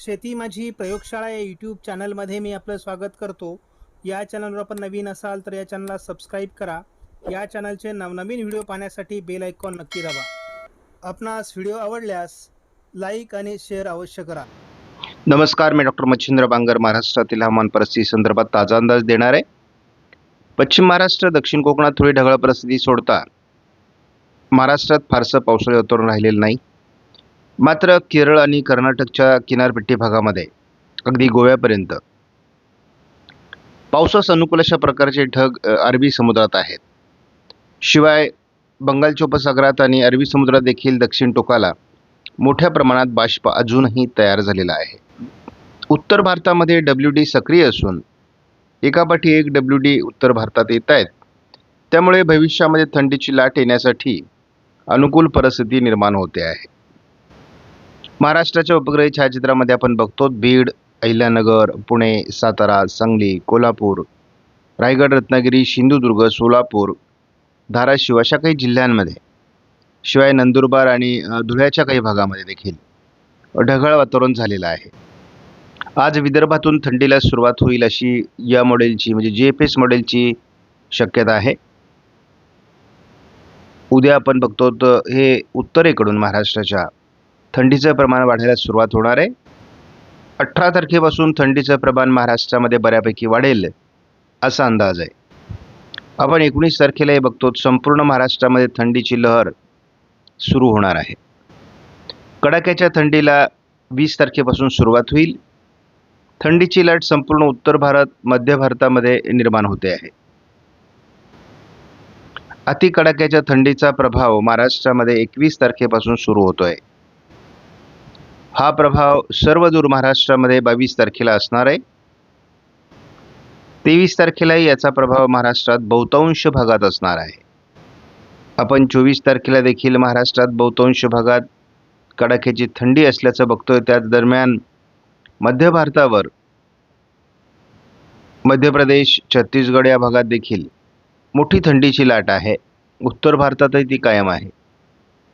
शेती माझी प्रयोगशाळा या यूट्यूब चॅनलमध्ये मी आपलं स्वागत करतो. या चॅनलवर आपण नवीन असाल तर या चॅनलला सबस्क्राईब करा. या चॅनलचे नवनवीन व्हिडिओ पाहण्यासाठी बेल आयकॉन नक्की दाबा. आपणास व्हिडिओ आवडल्यास लाईक आणि शेअर अवश्य करा. नमस्कार मी डॉक्टर मच्छिंद्र बांगर महाराष्ट्रातील हवामान परिस्थिती संदर्भात ताजा अंदाज देणार आहे. पश्चिम महाराष्ट्र दक्षिण कोकणात थोडी ढगाळ परिस्थिती सोडता महाराष्ट्रात फारसं पावसाळी वातावरण राहिलेलं नाही. मात्र केरळ आणि कर्नाटकच्या किनारपट्टी भागामध्ये अगदी गोव्यापर्यंत पावसास अनुकूल अशा प्रकारचे ढग अरबी समुद्रात आहेत. शिवाय बंगालच्या उपसागरात आणि अरबी समुद्रात देखील दक्षिण टोकाला मोठ्या प्रमाणात बाष्प अजूनही तयार झालेला आहे. उत्तर भारतामध्ये डब्ल्यू डी सक्रिय असून एकापाठी एक डब्ल्यू डी उत्तर भारतात येत आहेत. त्यामुळे भविष्यामध्ये थंडीची लाट येण्यासाठी अनुकूल परिस्थिती निर्माण होते आहे. महाराष्ट्राच्या उपग्रही छायाचित्रामध्ये आपण बघतो बीड अहिल्यानगर पुणे सातारा सांगली कोल्हापूर रायगड रत्नागिरी सिंधुदुर्ग सोलापूर धाराशिव अशा काही जिल्ह्यांमध्ये. शिवाय नंदुरबार आणि धुळ्याच्या काही भागामध्ये देखील ढगाळ वातावरण झालेलं आहे. आज विदर्भातून थंडीला सुरुवात होईल अशी या मॉडेलची म्हणजे जी एफ एस मॉडेलची शक्यता आहे. उद्या आपण बघतो तर हे उत्तरेकडून महाराष्ट्राच्या थंडीचं प्रमाण वाढायला सुरुवात होणार आहे. अठरा तारखेपासून थंडीचं प्रमाण महाराष्ट्रामध्ये बऱ्यापैकी वाढेल असा अंदाज आहे. आपण एकोणीस तारखेला हे बघतो संपूर्ण महाराष्ट्रामध्ये थंडीची लहर सुरू होणार आहे. कडाक्याच्या थंडीला वीस तारखेपासून सुरुवात होईल. थंडीची लाट संपूर्ण उत्तर भारत मध्य भारतामध्ये निर्माण होते आहे. अति कडाक्याच्या थंडीचा प्रभाव महाराष्ट्रामध्ये एकवीस तारखेपासून सुरू होतो आहे हा प्रभाव सर्व दूर महाराष्ट्रामध्ये बावीस तारखेला असणार आहे. तेवीस तारखेलाही याचा प्रभाव महाराष्ट्रात बहुतांश भागात असणार आहे. आपण चोवीस तारखेला देखील महाराष्ट्रात बहुतांश भागात कडाक्याची थंडी असल्याचं बघतोय. त्याच दरम्यान मध्य भारतावर मध्य प्रदेश छत्तीसगड या भागात देखील मोठी थंडीची लाट आहे. उत्तर भारतातही ती कायम आहे.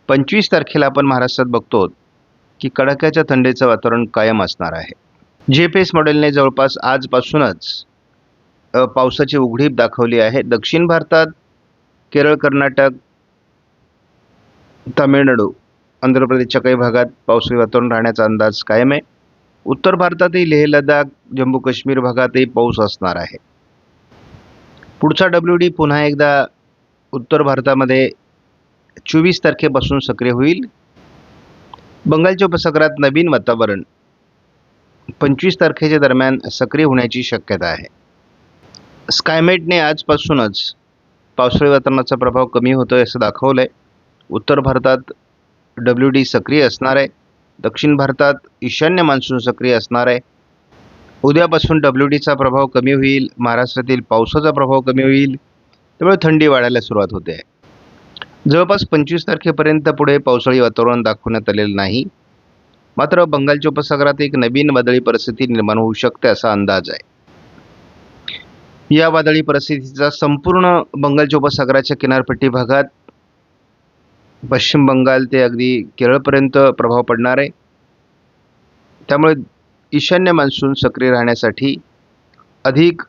पंचवीस तारखेला आपण महाराष्ट्रात बघतो की कडाक्याच्या थंडीचं वातावरण कायम असणार आहे. जे पी एस मॉडेलने जवळपास आजपासूनच पावसाची उघडीप दाखवली आहे. दक्षिण भारतात केरळ कर्नाटक तामिळनाडू आंध्र प्रदेशच्या काही भागात पावसाळी वातावरण राहण्याचा अंदाज कायम आहे. उत्तर भारतातही लेह लडाख जम्मू काश्मीर भागातही पाऊस असणार आहे. पुढचा डब्ल्यू डी पुन्हा एकदा उत्तर भारतामध्ये चोवीस तारखेपासून सक्रिय होईल. बंगालच्या उपसागरात नवीन वातावरण पंचवीस तारखेच्या दरम्यान सक्रिय होण्याची शक्यता आहे. स्कायमेटने आजपासूनच पावसाळी वातावरणाचा प्रभाव कमी होतोय असं दाखवलं आहे उत्तर भारतात डब्ल्यू डी सक्रिय असणार आहे. दक्षिण भारतात ईशान्य मान्सून सक्रिय असणार आहे. उद्यापासून डब्ल्यू डीचा प्रभाव कमी होईल. महाराष्ट्रातील पावसाचा प्रभाव कमी होईल. त्यामुळे थंडी वाढायला सुरुवात होते. आहे जवळपास पंचवीस तारखेपर्यंत पुढे पावसाळी वातावरण दाखवण्यात आलेलं नाही. मात्र बंगालच्या उपसागरात एक नवीन वादळी परिस्थिती निर्माण होऊ शकते असा अंदाज आहे. या वादळी परिस्थितीचा संपूर्ण बंगालच्या उपसागराच्या किनारपट्टी भागात पश्चिम बंगाल ते अगदी केरळपर्यंत प्रभाव पडणार आहे. त्यामुळे ईशान्य मान्सून सक्रिय राहण्यासाठी अधिक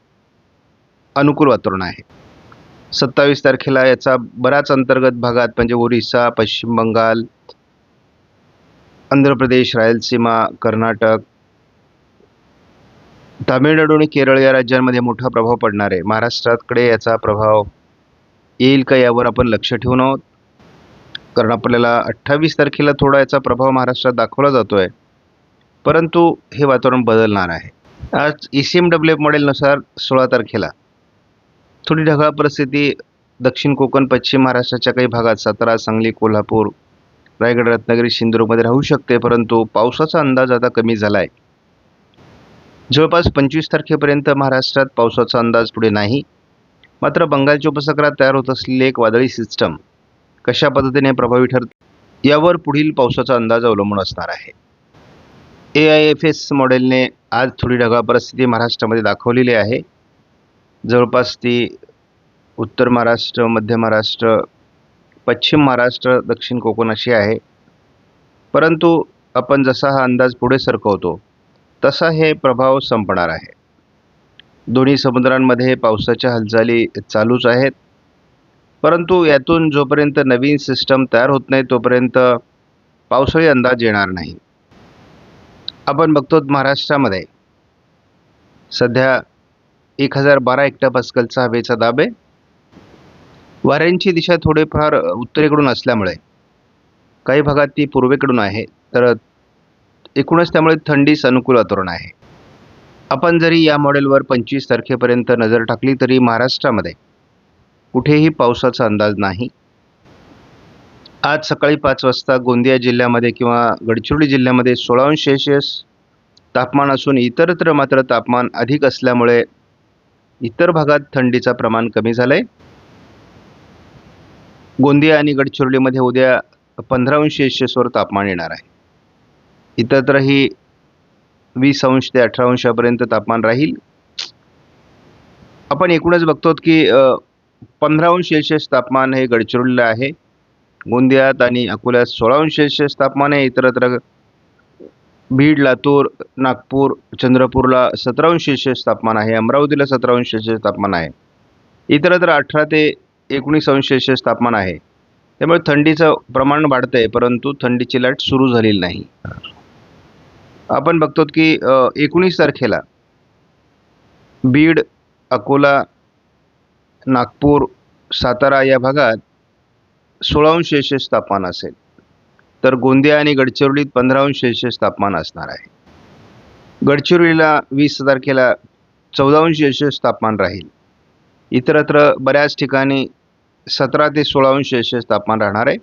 अनुकूल वातावरण आहे. सत्तावीस तारखेला याचा बराच अंतर्गत भागात म्हणजे ओरिसा पश्चिम बंगाल आंध्र प्रदेश रायलसीमा कर्नाटक तामिळनाडू आणि केरळ या राज्यांमध्ये मोठा प्रभाव पडणार आहे. महाराष्ट्राकडे याचा प्रभाव येईल का यावर आपण लक्ष ठेवून आहोत. कारण आपल्याला अठ्ठावीस तारखेला थोडा याचा प्रभाव महाराष्ट्रात दाखवला जातो आहे परंतु हे वातावरण बदलणार आहे. आज E C M W F मॉडेलनुसार सोळा तारखेला थोडी ढगाळ परिस्थिती दक्षिण कोकण पश्चिम महाराष्ट्राच्या काही भागात सातारा सांगली कोल्हापूर रायगड रत्नागिरी सिंधुदुर्गमध्ये राहू शकते परंतु पावसाचा अंदाज आता कमी झाला आहे जवळपास पंचवीस तारखेपर्यंत महाराष्ट्रात पावसाचा अंदाज पुढे नाही. मात्र बंगालच्या उपसागरात तयार होत असलेली एक वादळी सिस्टम कशा पद्धतीने प्रभावी ठरते यावर पुढील पावसाचा अंदाज अवलंबून असणार आहे. ए आय एफ एस मॉडेलने आज थोडी ढगाळ परिस्थिती महाराष्ट्रामध्ये दाखवलेली आहे. जवळपास ती उत्तर महाराष्ट्र मध्य महाराष्ट्र पश्चिम महाराष्ट्र दक्षिण कोकण अशी आहे. परंतु आपण जसा हा अंदाज पुढे सरकवतो तसा हे प्रभाव संपणार आहे. दोन्ही समुद्रांमध्ये पावसाच्या हालचाली चालूच आहेत. परंतु यातून जोपर्यंत नवीन सिस्टम तयार होत नाही तोपर्यंत पावसाळी अंदाज येणार नाही. आपण बघतो महाराष्ट्रामध्ये सध्या एक हजार बारा हेक्टरपास्कलचा हवेचा दाब आहे. वाऱ्यांची दिशा थोडेफार उत्तरेकडून असल्यामुळे काही भागात ती पूर्वेकडून आहे. तर एकूणच त्यामुळे थंडीस अनुकूल वातावरण आहे. आपण जरी या मॉडेलवर पंचवीस तारखेपर्यंत नजर टाकली तरी महाराष्ट्रामध्ये कुठेही पावसाचा अंदाज नाही. आज सकाळी पाच वाजता गोंदिया जिल्ह्यामध्ये किंवा गडचिरोली जिल्ह्यामध्ये सोळा अंश सेल्शियस तापमान असून इतरत्र मात्र तापमान अधिक असल्यामुळे इतर भागात थंडीचं प्रमाण कमी झालं आहे गोंदिया आणि गडचिरोलीमध्ये उद्या पंधरा अंश सेल्सिअसवर तापमान येणार आहे. इतरत्रही वीस अंश ते अठरा अंशापर्यंत तापमान राहील. आपण एकूणच बघतो की पंधरा अंश सेल्सिअस तापमान हे गडचिरोलीला आहे. गोंदियात आणि अकोल्यात सोळा अंश सेल्सिअस तापमान आहे. इतरत्र बीड लातूर नागपूर चंद्रपूरला सतरा अंश सेल्सिअस तापमान आहे अमरावतीला सतरा अंश सेल्सिअस तापमान आहे. इतरत्र अठरा ते एकोणीस अंश सेल्सिअस तापमान आहे. त्यामुळे थंडीचं प्रमाण वाढतं आहे परंतु थंडीची लाट सुरू झालेली नाही. आपण बघतो की एकोणीस तारखेला बीड अकोला नागपूर सातारा या भागात सोळा अंश सेल्सिअस तापमान असेल. तर गोंदिया आणि गडचिरोलीत पंधरा अंश सेल्सिअस तापमान असणार आहे. गडचिरोलीला वीस तारखेला चौदा अंश सेल्सिअस तापमान राहील. इतरत्र बऱ्याच ठिकाणी सतरा ते सोळा अंश सेल्सिअस तापमान राहणार आहे.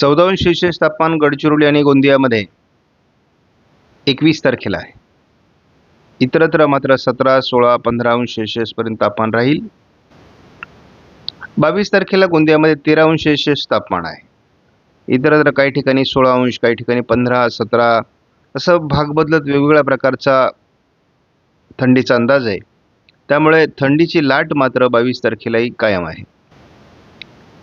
चौदा अंश सेल्सिअस तापमान गडचिरोली आणि गोंदियामध्ये एकवीस तारखेला आहे. इतरत्र मात्र सतरा सोळा पंधरा अंश सेल्सिअसपर्यंत तापमान राहील. बावीस तारखेला गोंदियामध्ये तेरा अंश सेल्सिअस तापमान आहे. इतरत्र काही ठिकाणी सोळा अंश काही ठिकाणी पंधरा सतरा असं भाग बदलत वेगवेगळ्या प्रकारचा थंडीचा अंदाज आहे. त्यामुळे थंडीची लाट मात्र बावीस तारखेलाही कायम आहे.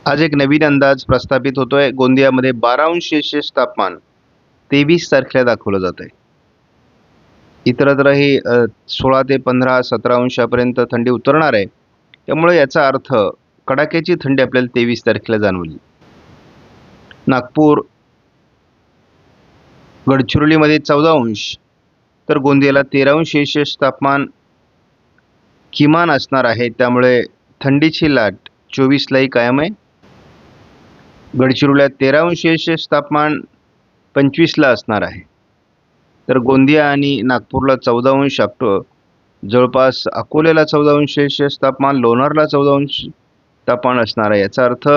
आज एक नवीन अंदाज प्रस्थापित होतोय. गोंदियामध्ये बारा अंश सेल्सिअस तापमान तेवीस तारखेला दाखवलं जात आहे इतरत्रही सोळा ते पंधरा सतरा अंशापर्यंत थंडी उतरणार आहे. त्यामुळे याचा अर्थ कडाक्याची थंडी आपल्याला तेवीस तारखेला जाणवली. नागपूर गडचिरोलीमध्ये चौदा अंश तर गोंदियाला तेरा अंश सेल्सिअस तापमान किमान असणार आहे. त्यामुळे थंडीची लाट चोवीसलाही कायम आहे. गडचिरोलीला तेरा अंश सेल्सिअस तापमान पंचवीसला असणार आहे. तर गोंदिया आणि नागपूरला चौदा अंश ऑक्टो जवळपास अकोल्याला चौदा अंश सेल्सिअस तापमान लोणारला चौदा अंश तापमान असणार आहे. याचा अर्थ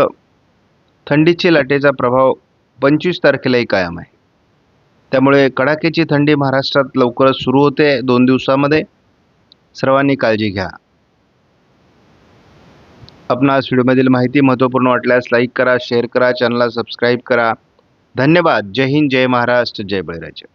थंडीची लाटेचा प्रभाव पंचवीस तारखेलाही कायम आहे. त्यामुळे कडाक्याची थंडी महाराष्ट्रात लवकरच सुरू होते दोन दिवसामध्ये. सर्वांनी काळजी घ्या. आपणास व्हिडिओमधील माहिती महत्त्वपूर्ण वाटल्यास लाईक करा शेअर करा चॅनलला सबस्क्राईब करा. धन्यवाद. जय हिंद जय महाराष्ट्र जय बळीराजा.